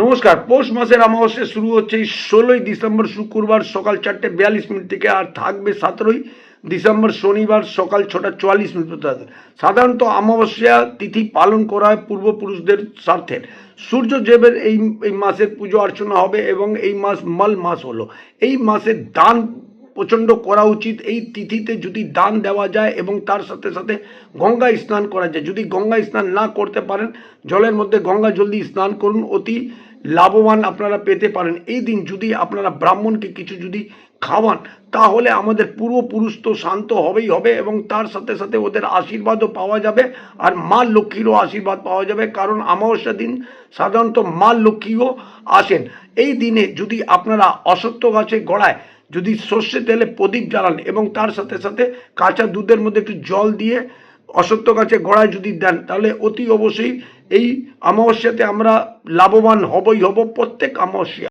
নমস্কার, পৌষ মাসের অমাবস্যা শুরু হচ্ছে এই ষোলোই ডিসেম্বর শুক্রবার সকাল চারটে বিয়াল্লিশ মিনিট থেকে আর থাকবে সতেরোই ডিসেম্বর শনিবার সকাল ছটা চুয়াল্লিশ মিনিট পর্যন্ত। সাধারণত অমাবস্যা তিথি পালন করা হয় পূর্বপুরুষদের স্বার্থে। সূর্য দেবের এই এই মাসের পুজো অর্চনা হবে এবং এই মাস মাল মাস হলো। এই মাসে দান প্রচণ্ড করা উচিত। এই তিথিতে যদি দান দেওয়া যায় এবং তার সাথে সাথে গঙ্গা স্নান করা যায়। যদি গঙ্গা স্নান না করতে পারেন, জলের মধ্যে গঙ্গা জলদি স্নান করুন। অতি লাভবান আপনারা পেতে পারেন। এই দিন যদি আপনারা ব্রাহ্মণকে কিছু যদি খাওয়ান, তাহলে আমাদের পূর্বপুরুষ তো শান্ত হবেই হবে এবং তার সাথে সাথে ওদের আশীর্বাদও পাওয়া যাবে আর মা লক্ষ্মীরও আশীর্বাদ পাওয়া যাবে। কারণ অমাবস্যা দিন সাধারণত মা লক্ষ্মীও আসেন। এই দিনে যদি আপনারা অসত্য গাছে গড়ায় যদি সর্ষে তেলে প্রদীপ জ্বালান এবং তার সাথে সাথে কাঁচা দুধের মধ্যে একটু জল দিয়ে অসত্য গাছে গড়ায় যদি দেন, তাহলে অতি অবশ্যই এই অমাবস্যাতে আমরা লাভবান হবই হব প্রত্যেক অমাবস্যা